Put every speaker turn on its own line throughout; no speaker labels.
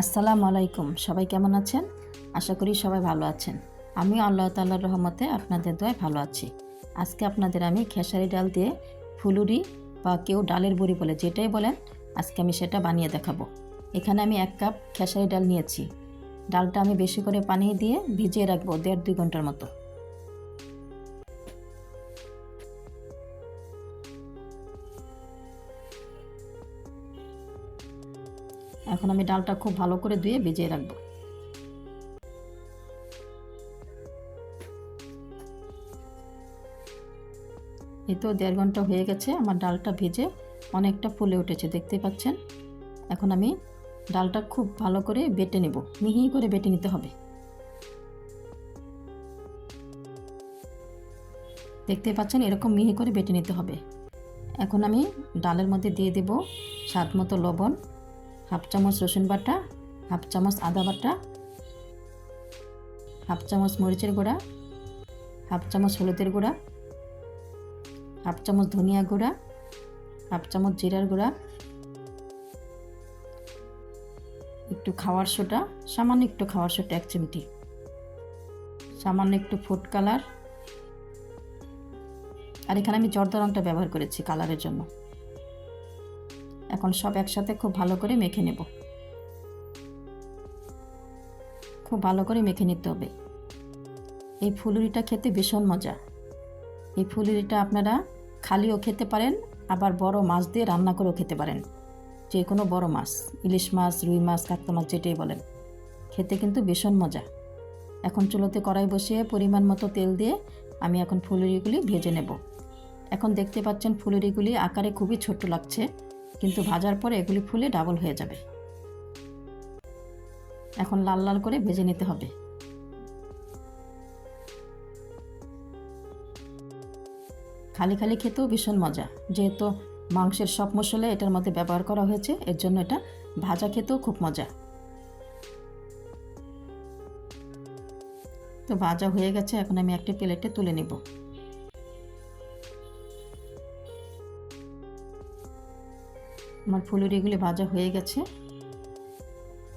আসসালামু আলাইকুম। সবাই কেমন আছেন? আশা করি সবাই ভালো আছেন। আমি আল্লাহ তাল্লাহর রহমতে আপনাদের দোয়ায় ভালো আছি। আজকে আপনাদের আমি খেসারি ডাল দিয়ে ফুলুরি বা কেউ ডালের বড়ি বলে যেটাই বলেন, আজকে আমি সেটা বানিয়ে দেখাবো। এখানে আমি এক কাপ খেসারি ডাল নিয়েছি। ডালটা আমি বেশি করে পানি দিয়ে ভিজিয়ে রাখব দেড় দুই ঘণ্টার মতো। এখন আমি ডালটা খুব ভালো করে ধুয়ে ভিজিয়ে রাখব। এই তো দেড় ঘণ্টা হয়ে গেছে, আমার ডালটা ভেজে অনেকটা ফুলে উঠেছে, দেখতে পাচ্ছেন? এখন আমি ডালটা খুব ভালো করে বেটে নেব, মিহি করে বেটে নিতে হবে। দেখতে পাচ্ছেন, এরকম মিহি করে বেটে নিতে হবে। এখন আমি ডালের মধ্যে দিয়ে দেব স্বাদ মতো লবণ। হাফ চামচ রসুন বাটা, হাফ চামচ আদা বাটা, হাফ চামচ মরিচের গুঁড়া, হাফ চামচ হলুদের গুঁড়া, হাফ চামচ ধনিয়া গুঁড়া, হাফ চামচ জিরার গুঁড়া। একটু খাওয়ার সোটা, সামান্য একটু খাওয়ার সোটা এক চিমটি। সামান্য একটু ফুড কালার। আর এখানে আমি জর্দা রঙটা ব্যবহার করেছি কালারের জন্য। এখন সব একসাথে খুব ভালো করে মেখে নেব। খুব ভালো করে মেখে নিতে হবে। এই ফুলুরিটা খেতে ভীষণ মজা। এই ফুলুরিটা আপনারা খালিও খেতে পারেন, আবার বড় মাছ দিয়ে রান্না করেও খেতে পারেন। যে কোনো বড় মাছ, ইলিশ মাছ, রুই মাছ, কাতলা মাছ, যেটাই বলেন। খেতে কিন্তু ভীষণ মজা। এখন চুলোতে কড়াই বসিয়ে পরিমাণ মতো তেল দিয়ে আমি এখন ফুলুরিগুলি ভেজে নেব। এখন দেখতে পাচ্ছেন ফুলুরিগুলি আকারে খুবই ছোট লাগছে। কিন্তু ভাজার পরে এগুলি ফুলে ডাবল হয়ে যাবে। এখন লাল লাল করে ভেজে নিতে হবে। খালি খালি খেতেও ভীষণ মজা। যেহেতু মাংসের সব মশলা এটার মধ্যে ব্যবহার করা হয়েছে, এর জন্য এটা ভাজা খেতেও খুব মজা। তো ভাজা হয়ে গেছে, এখন আমি একটা প্লেটে তুলে নেব। আমার ফুলুরিগুলি ভাজা হয়ে গেছে।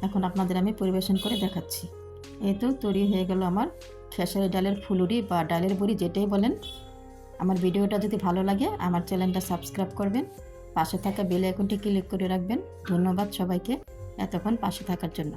এখন আপনাদের আমি পরিবেশন করে দেখাচ্ছি। এই তো তৈরি হয়ে গেল আমার খেসারি ডালের ফুলুরি বা ডালের বড়ি যেটাই বলেন। আমার ভিডিওটা যদি ভালো লাগে, আমার চ্যানেলটা সাবস্ক্রাইব করবেন। পাশে থাকা বেল আইকনটি ক্লিক করে রাখবেন। ধন্যবাদ সবাইকে। এতক্ষণ পাশে থাকার জন্য।